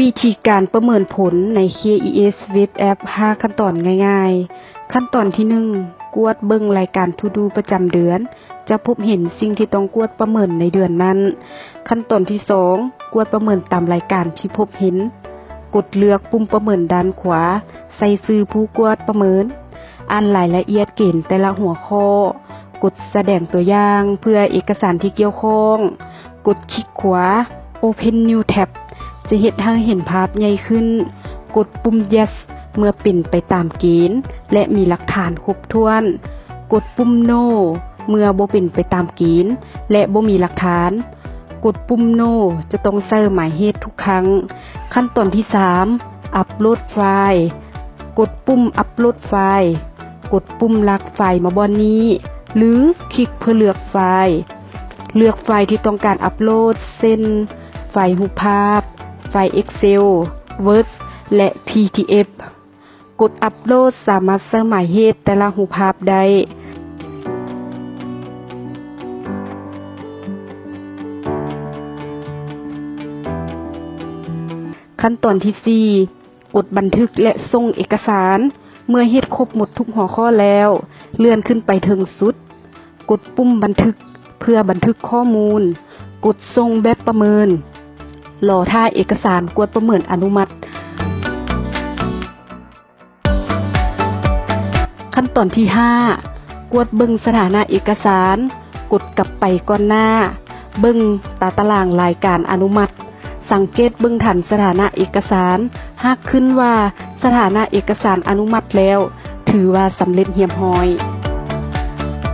วิธีการประเมินผลใน KES Web App 5 ขั้นตอนง่ายๆ ขั้นตอนที่ 1 กวดเบิ่งรายการทุดูประจำเดือน จะพบเห็นสิ่งที่ต้องกวดประเมินในเดือนนั้น ขั้นตอนที่ 2 กวดประเมินตามรายการที่พบเห็น กดเลือกปุ่มประเมินด้านขวา ใส่ซื้อผู้กวดประเมิน อ่านรายละเอียดเกณฑ์แต่ละหัวข้อ กดแสดงตัวอย่างเพื่อเอกสารที่เกี่ยวข้อง กดคลิกขวา Open New Tab จะเห็นให้เห็นภาพใหญ่ขึ้น กดปุ่ม Yes เมื่อเป็นไปตามเกณฑ์และมีหลักฐานครบถ้วน กดปุ่ม No เมื่อบ่เป็นไปตามเกณฑ์และบ่มีหลักฐาน กดปุ่ม No จะต้องใส่หมายเหตุทุกครั้ง ขั้นตอนที่ 3 อัปโหลดไฟล์ กดปุ่มอัปโหลดไฟล์ กดปุ่มลักไฟล์มาบอนนี้ หรือคลิกเพื่อเลือกไฟล์ เลือกไฟล์ที่ต้องการอัปโหลด เช่น ไฟล์รูปภาพ ฟล์ Excel Word และ PDF กดอัปโหลดสามารถใส่หมายเหตุแต่ละรูภาพได้ขั้นตอนที่ 4 กดบันทึกและส่งเอกสาร เมื่อเฮ็ดครบหมดทุกหัวข้อแล้ว เลื่อนขึ้นไปถึงสุด กดปุ่มบันทึกเพื่อบันทึกข้อมูล กดส่งแบบประเมิน รอท่าเอกสารกวดประเมินอนุมัติ ขั้นตอนที่ 5 กวดเบิ่งสถานะเอกสาร กดกลับไปก่อนหน้า เบิ่งตาตารางรายการอนุมัติ สังเกตเบิ่งทันสถานะเอกสาร หากขึ้นว่าสถานะเอกสารอนุมัติแล้ว ถือว่าสำเร็จเรียบร้อย